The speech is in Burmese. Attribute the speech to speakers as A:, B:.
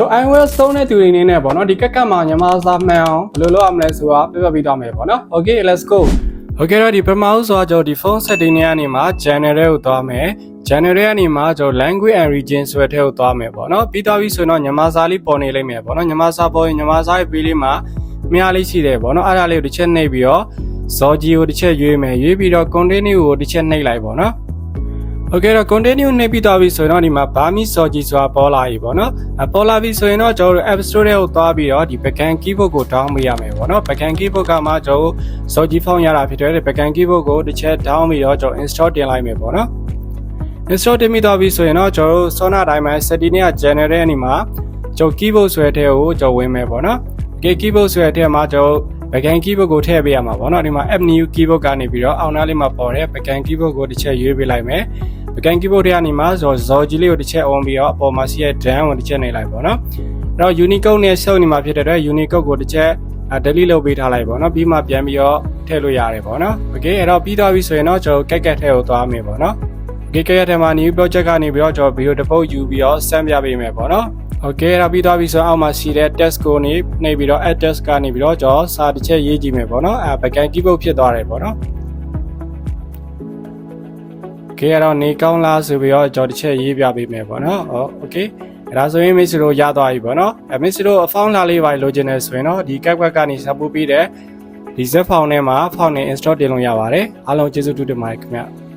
A: ကျွန်တော် iOS သုံးတဲ့သူတွေအနေနဲ့ပေါ့နော်ဒီကက်ကက်မှာညီမစာမှန်အောင်ဘယ်လိုလုပ်ရမလဲဆိုတာပြပြပေးသွားမယ်ပေါ့နော် Okay let's go Okay တော့ဒီပထမဦးဆိုတော့ကျွန်တော်ဒီ phone setting တွေကနေမှာ channel တွေကိုသွားမယ် channel တွေကနေမှာကျွန်တော် language and region ဆိုတဲ့ထဲကိုသွားမယ်ပေါ့နော်ပြီးသွားပြီဆိုတော့ညီမစာလေးပေါ်နေလိမ့်မယ်ပေါ့နော်ညီမစာပေါ်ရင်ညီမစာရဲ့ပေးလေးမှာမြားလေးရှိတယ်ပေါ့နော်အဲ့ဒါလေးကိုတစ်ချက်နှိပ်ပြီးတော့ဇော်ကြီးကိုတစ်ချက်ရွေးမယ်ရွေးပြီးတော့ continue ကိုတစ်ချက်နှိပ်လိုက်ပေါ့နော် Okay တော့ continue နှိပ်ပြီးသွားပြီဆိုရင်တော့ဒီမှာ Burmese Soji ဆိုတာပေါ်လာပြီပေါ့နော်အပေါ်လာပြီဆိုရင်တော့ကျွန်တော်တို့ App Store ထဲကိုသွားပြီးတော့ဒီ backend keyboard ကို down ပေးရမယ်ပေါ့နော် backend keyboard ကမှကျွန်တော်တို့ Soji phone ရတာဖြစ်တဲ့ backend keyboard ကိုတစ်ချက် down ပြီးတော့ကျွန်တော် install တင်လိုက်မယ်ပေါ့နော် install တင်ပြီးသွားပြီဆိုရင်တော့ကျွန်တော်တို့ Sona Diamond setting နဲ့ general တဲ့အနေမှာကျွန်တော် keyboard ဆွဲတဲ့ကိုကျွန်တော်ဝင်မယ်ပေါ့နော် Okay keyboard ဆွဲတဲ့မှာကျွန်တော် backend keyboard ကိုထည့်ပေးရမှာပေါ့နော်ဒီမှာ app new keyboard ကနေပြီးတော့အောက်နားလေးမှာပေါ်တဲ့ backend keyboard ကိုတစ်ချက်ရွေးပေးလိုက်မယ် backend keyboard တွေကနေမှာဇော်ဇော်ကြီးလေးကိုတစ်ချက် on ပြီးတော့အပေါ်မှာရှိတဲ့ dan ကိုတစ်ချက်နှိပ်လိုက်ပေါ့နော်အဲ့တော့ unicode နဲ့စုပ်နေမှာဖြစ်တဲ့အတွက် unicode ကိုတစ်ချက် delete လုပ်ပေးထားလိုက်ပေါ့နော်ပြီးမှပြန်ပြီးတော့ထည့်လို့ရတယ်ပေါ့နော် okay အဲ့တော့ပြီးသွားပြီဆိုရင်တော့ကျွန်တော်ကက်ကက်ထဲကိုသွားမယ်ပေါ့နော် okay ကက်ကက်ထဲမှာ new project ကနေပြီးတော့ကျွန်တော် video တစ်ပုတ်ယူပြီးတော့စမ်းပြပေးမယ်ပေါ့နော် Okay အဲ့ဒါပြီးသွားပြီဆိုတော့အောက်မှာရှိတဲ့ test ကိုနေနှိပ်ပြီးတော့ add test ကနေပြီးတော့ကျွန်တော်စာတစ်ချက်ရေးကြည့်မယ်ပေါ့နော်အဲ backend keyboard ဖြစ်သွားတယ်ပေါ့နော် Okay အဲ့တော့နေကောင်းလားဆိုပြီးတော့ကျွန်တော်တစ်ချက်ရေးပြပေးမယ်ပေါ့နော်ဟော Okay အဲ့ဒါဆိုရင်မိတ်ဆွေတို့ရသွားပြီပေါ့နော်အဲမိတ်ဆွေတို့အဖောင်းလာလေးပါလိုချင်တယ်ဆိုရင်တော့ဒီ CapCut ကနေ support ပေးတဲ့ဒီ Z file ထဲမှာ file နဲ့ install တင်လို့ရပါတယ်အားလုံးကျေးဇူးတူတင်ပါတယ်ခင်ဗျ